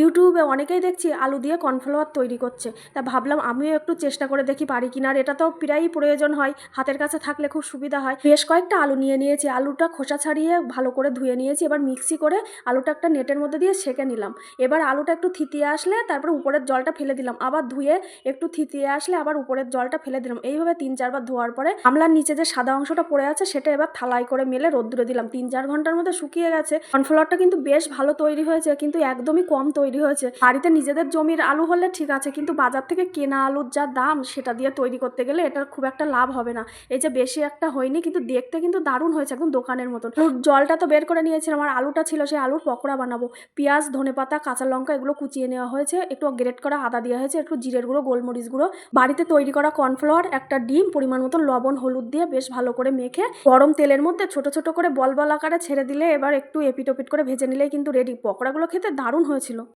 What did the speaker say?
ইউটিউবে অনেকেই দেখছি আলু দিয়ে কর্নফ্লাওয়ার তৈরি করছে। তা ভাবলাম আমিও একটু চেষ্টা করে দেখি পারি কিনা আর এটা তো প্রায়ই প্রয়োজন হয়। হাতের কাছে থাকলে খুব সুবিধা হয়। বেশ কয়েকটা আলু নিয়ে নিয়েছি। আলুটা খোসা ছাড়িয়ে ভালো করে ধুয়ে নিয়েছি। এবার মিক্সি করে আলুটা একটা নেটের মধ্যে দিয়ে সেঁকে নিলাম। এবার আলুটা একটু থিতিয়ে আসলে তারপরে উপরের জলটা ফেলে দিলাম। আবার ধুয়ে একটু থিতিয়ে আসলে আবার উপরের জলটা ফেলে দিলাম। এইভাবে তিন চারবার ধোয়ার পরে আমলার নিচে যে সাদা অংশটা পড়ে আছে সেটা এবার থালাই করে মেলে রোদ্দুরে দিলাম। তিন চার ঘণ্টার মধ্যে শুকিয়ে গেছে। কর্নফ্লাওয়ারটা কিন্তু বেশ ভালো তৈরি হয়েছে, কিন্তু একদমই কম তৈরি হয়েছে। বাড়িতে নিজেদের জমির আলু হলে ঠিক আছে কিন্তু বাজার থেকে কেনা আলুর যা দাম সেটা দিয়ে তৈরি করতে গেলে এটার খুব একটা লাভ হবে না। এই যে বেশি একটা হয়নি কিন্তু দেখতে কিন্তু দারুণ হয়েছে একদম দোকানের মতন। জলটা তো বের করে নিয়েছিলাম আর আলুটা ছিল সেই আলুর পকোড়া বানাবো। পেঁয়াজ ধনেপাতা কাঁচা লঙ্কা এগুলো কুচিয়ে নেওয়া হয়েছে একটু গ্রেট করা আদা দেওয়া হয়েছে একটু জিরের গুঁড়ো গোলমরিচ গুঁড়ো। বাড়িতে তৈরি করা কর্নফ্লাওয়ার একটা ডিম পরিমাণ মতন লবণ হলুদ দিয়ে বেশ ভালো করে মেখে গরম তেলের মধ্যে ছোট ছোট করে বল বল আকারে ছেড়ে দিলে এবার একটু এপিট ওপিট করে ভেজে নিলেই কিন্তু রেডি পকোড়াগুলো খেতে দারুণ হয়েছিল।